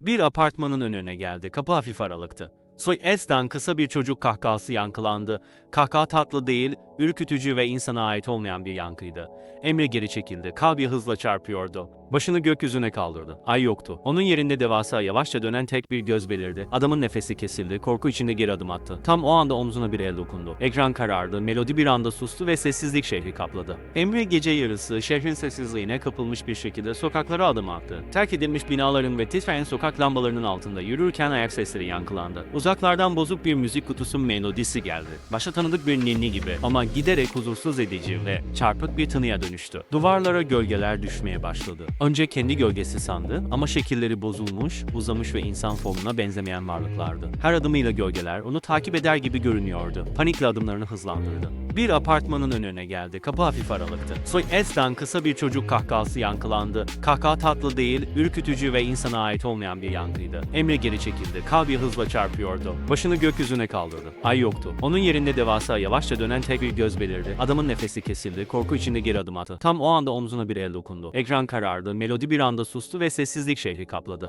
Bir apartmanın önüne geldi. Kapı hafif aralıktı. Soy S'den kısa bir çocuk kahkahası yankılandı. Kahkaha tatlı değil, ürkütücü ve insana ait olmayan bir yankıydı. Emre geri çekildi. Kalbi hızla çarpıyordu. Başını gökyüzüne kaldırdı. Ay yoktu. Onun yerinde devasa yavaşça dönen tek bir göz belirdi. Adamın nefesi kesildi. Korku içinde geri adım attı. Tam o anda omzuna bir el dokundu. Ekran karardı. Melodi bir anda sustu ve sessizlik şehri kapladı. Emre gece yarısı şehrin sessizliğine kapılmış bir şekilde sokaklara adım attı. Terk edilmiş binaların ve titreyen sokak lambalarının altında yürürken ayak sesleri yankılandı. Uzaklardan bozuk bir müzik kutusu melodisi geldi. Başta tanıdık bir ninni gibi ama giderek huzursuz edici ve çarpık bir tınıya dönüştü. Duvarlara gölgeler düşmeye başladı. Önce kendi gölgesi sandı ama şekilleri bozulmuş, uzamış ve insan formuna benzemeyen varlıklardı. Her adımıyla gölgeler onu takip eder gibi görünüyordu. Panikle adımlarını hızlandırdı. Bir apartmanın önüne geldi. Kapı hafif aralıktı. Soy S'den kısa bir çocuk kahkahası yankılandı. Kahkaha tatlı değil, ürkütücü ve insana ait olmayan bir yankıydı. Emre geri çekildi. Kalbi hızla çarpıyordu. Başını gökyüzüne kaldırdı. Ay yoktu. Onun yerinde devasa yavaşça dönen tek bir göz belirdi. Adamın nefesi kesildi. Korku içinde geri adım attı. Tam o anda omzuna bir el dokundu. Ekran karardı. Melodi bir anda sustu ve sessizlik şehri kapladı.